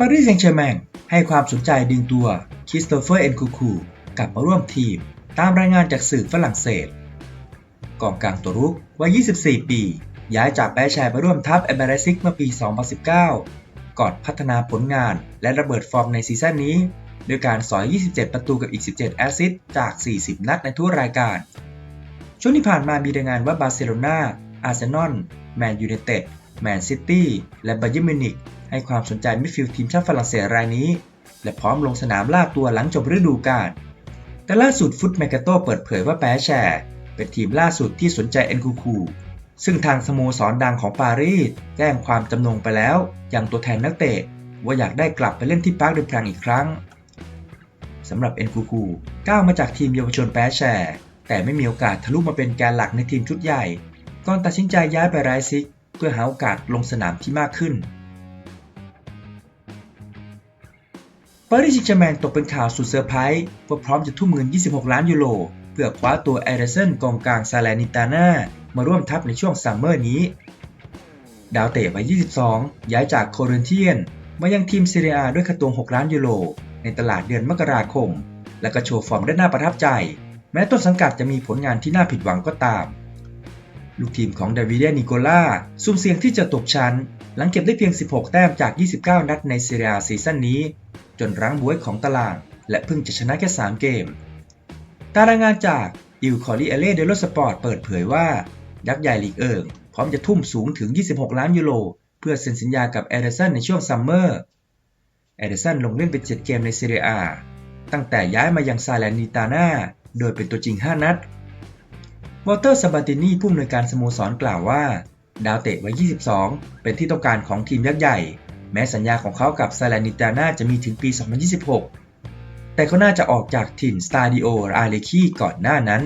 ปารีสแซงต์แชร์แมงให้ความสนใจดึงตัวคริสโตเฟอร์เอ็นคูคูกลับมาร่วมทีม ตามรายงานจากสื่อฝรั่งเศส กองกลางตัวรุกวัย 24 ปี ย้ายจากแบชร์มาร่วมทัพแอเบรซิกเมื่อปี 2019 ก่อนพัฒนาผลงานและระเบิดฟอร์มในซีซั่นนี้ด้วยการสอย 27 ประตูกับอีก 17 แอสซิสต์จาก 40 นัดในทั่วรายการ ช่วงที่ผ่านมามีรายงานว่าบาร์เซโลนาอาร์เซนอล แมนยูไนเต็ด แมนซิตี้ และบาเยิร์มิวนิก ให้ความสนใจมิดฟิลด์ทีมชาติฝรั่งเศสรายนี้ และพร้อมลงสนามล่าตัวหลังจบฤดูกาลแต่ล่าสุดฟุตแมกาโตเปิดเผยว่าแปแชร์เป็นทีมล่าสุดที่สนใจเอ็นคูคูซึ่งทางสโมสรดังของปารีสแจ้งความจำนงไปแล้ว อย่างตัวแทนนักเตะ ว่าอยากได้กลับไปเล่นที่ปาร์คเดอแพรงอีกครั้งสำหรับเอ็นคูคูก้าวมาจากทีมเยาวชนแปแชร์แต่ไม่มีโอกาสทะลุมาเป็นแกนหลักในทีมชุดใหญ่ ก่อนตัดสินใจย้ายไปไรซิก เพื่อหาโอกาสลงสนามที่มากขึ้น ปารีสแซงต์แชร์แมงตกเป็นข่าวสุดเซอร์ไพรส์ว่าพร้อมจะทุ่มเงิน 26 ล้านยูโร เพื่อคว้าตัวเอเดร์สันกองกลางซาลนิตาน่ามาร่วมทัพในช่วงซัมเมอร์นี้ ดาวเตะวัย 22 ย้ายจากโคเรนเทียน มายังทีมเซเรียด้วยค่าตัว 6 ล้านยูโร ในตลาดเดือนมกราคม และก็โชว์ฟอร์มได้น่าประทับใจ แม้ต้นสังกัดจะมีผลงานที่น่าผิดหวังก็ตาม ลูกทีมของดาวิเดนิโกล่าสุ่มเสี่ยงที่จะตกชั้น หลังเก็บได้เพียง 16 แต้มจาก 29 นัดในเซเรียซีซั่นนี้ จนรั้งบวยของตาราง และเพิ่งจะชนะแค่ 3 เกม ตารายงานจากอิลคอรีเอเล่เดโลสปอร์ตเปิดเผยว่า ยักษ์ใหญ่ลีกเอิงพร้อมจะทุ่มสูงถึง 26 ล้านยูโร เพื่อเซ็นสัญญากับเอเดอร์สันในช่วงซัมเมอร์เอเดอร์สันลงเล่นเป็น7เกมในซีเรียอาตั้งแต่ย้ายมายังซาเลนิตาน่าโดยเป็นตัวจริง 5 นัดวอเตอร์ซาบาตินีผู้อำนวยการสโมสรกล่าวว่า ดาวเตะวัย22 เป็นที่ต้องการของทีมยักษ์ใหญ่ แม้สัญญาของเขากับซาเลนิตาน่าจะมีถึงปี 2026 แต่เขาน่าจะออกจากถิ่นสตาดิโออาเลคีก่อนหน้านั้น